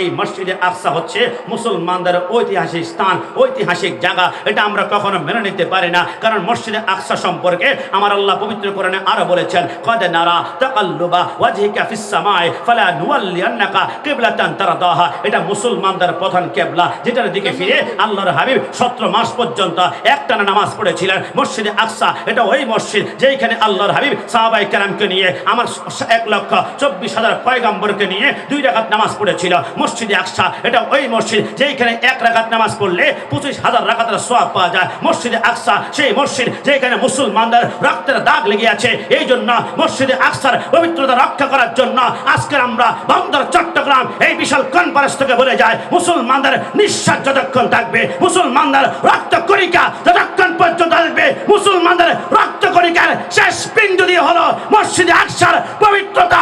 এই মসজিদে আকসা হচ্ছে মুসলমানদের ঐতিহাসিক স্থান, ঐতিহাসিক জায়গা। এটা আমরা কখনো মেনে নিতে পারি না। কারণ মসজিদে আকসা সম্পর্কে আমার আল্লাহ পবিত্র কোরআনে আরও বলেছেন, কদ নারা তাকাল্লুবা ওয়াজহিকা ফিস সামাই ফালা নুওয়াল্লিয়ান্নাকা কিবলাতান তারাদাহা। এটা মুসলমানদের প্রধান কেবলা, যেটার দিকে ফিরে আল্লাহর হাবিব 17 মাস পর্যন্ত একটানা নামাজ পড়েছিলেন। মসজিদে আকসা, এটা ওই মসজিদ যেখানে আল্লাহর হাবিব সাহাবাই কেরামকে নিয়ে আমার এক লক্ষ চব্বিশ হাজার পয়গাম্বরকে নিয়ে দুই রাকাত নামাজ পড়েছিল। মসজিদে আকসা, এটা ওই মসজিদ যেখানে এক রাকাত নামাজ পড়লে পঁচিশ হাজার রাকাতের সোয়াব পাওয়া যায়। মসজিদে আকসা, সেই মসজিদ যেখানে মুসলমানদের রক্তের দাগ লেগে আছে এই জন্য মসজিদে আকসার পবিত্রতা রক্ষা করার জন্য আজকের আমরা বন্দর চট্টগ্রাম এই বিশাল কনফারেন্স থেকে বলে যায় মুসলমানদের নিঃশ্বাস যতক্ষণ থাকবে, মুসলমানদের রক্ত কণিকা যতক্ষণ পর্যন্ত থাকবে মুসলমানদের রক্ত কণিকার শেষ বিন্দু দিয়ে হলো মসজিদে আকসার পবিত্রতা।